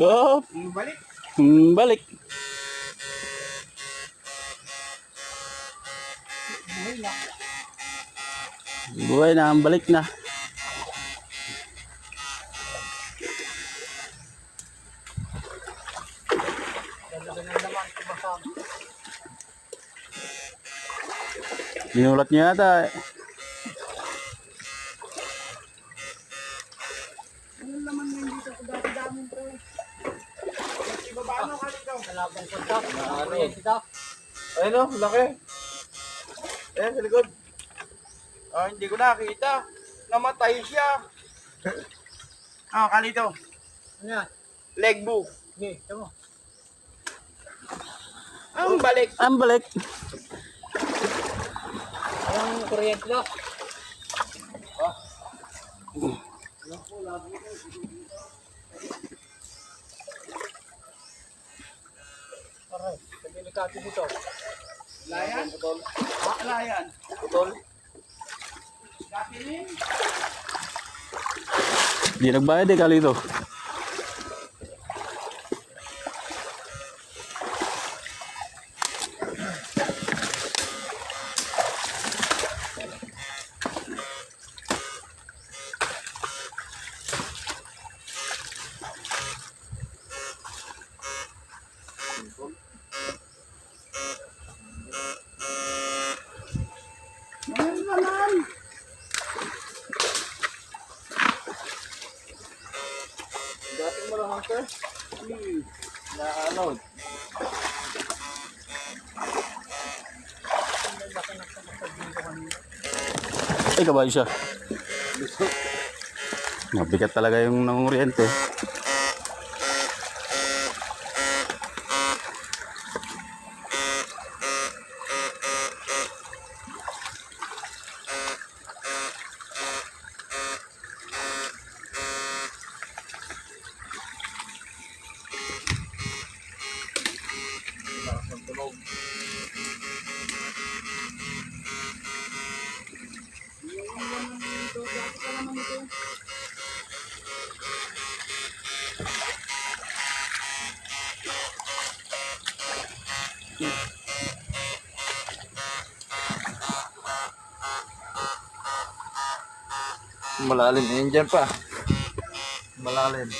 Oh, Balik. hmm, balik. Buhay na. Buhay na, balik na. Ginulat niya yata. eh. Kalabang punta. Ano? Ayun o, laki. Ayan, sa likod. Ah, hindi ko nakita. Namatay siya. ah, kalito. Ano yan? Leg book. Sige, ito mo. Ang balik. Ang balik. Anong kuryente na? Aray, delikado dito. Layan? Putol. Ah, layan. Putol. Kapilin. Di nagbayad eh, kalito. Lang, hunter. Hmm. Na-ano. Ay, kabayo siya. Mabigat talaga yung nanguryente. Malalim. Dyan pa. Malalim.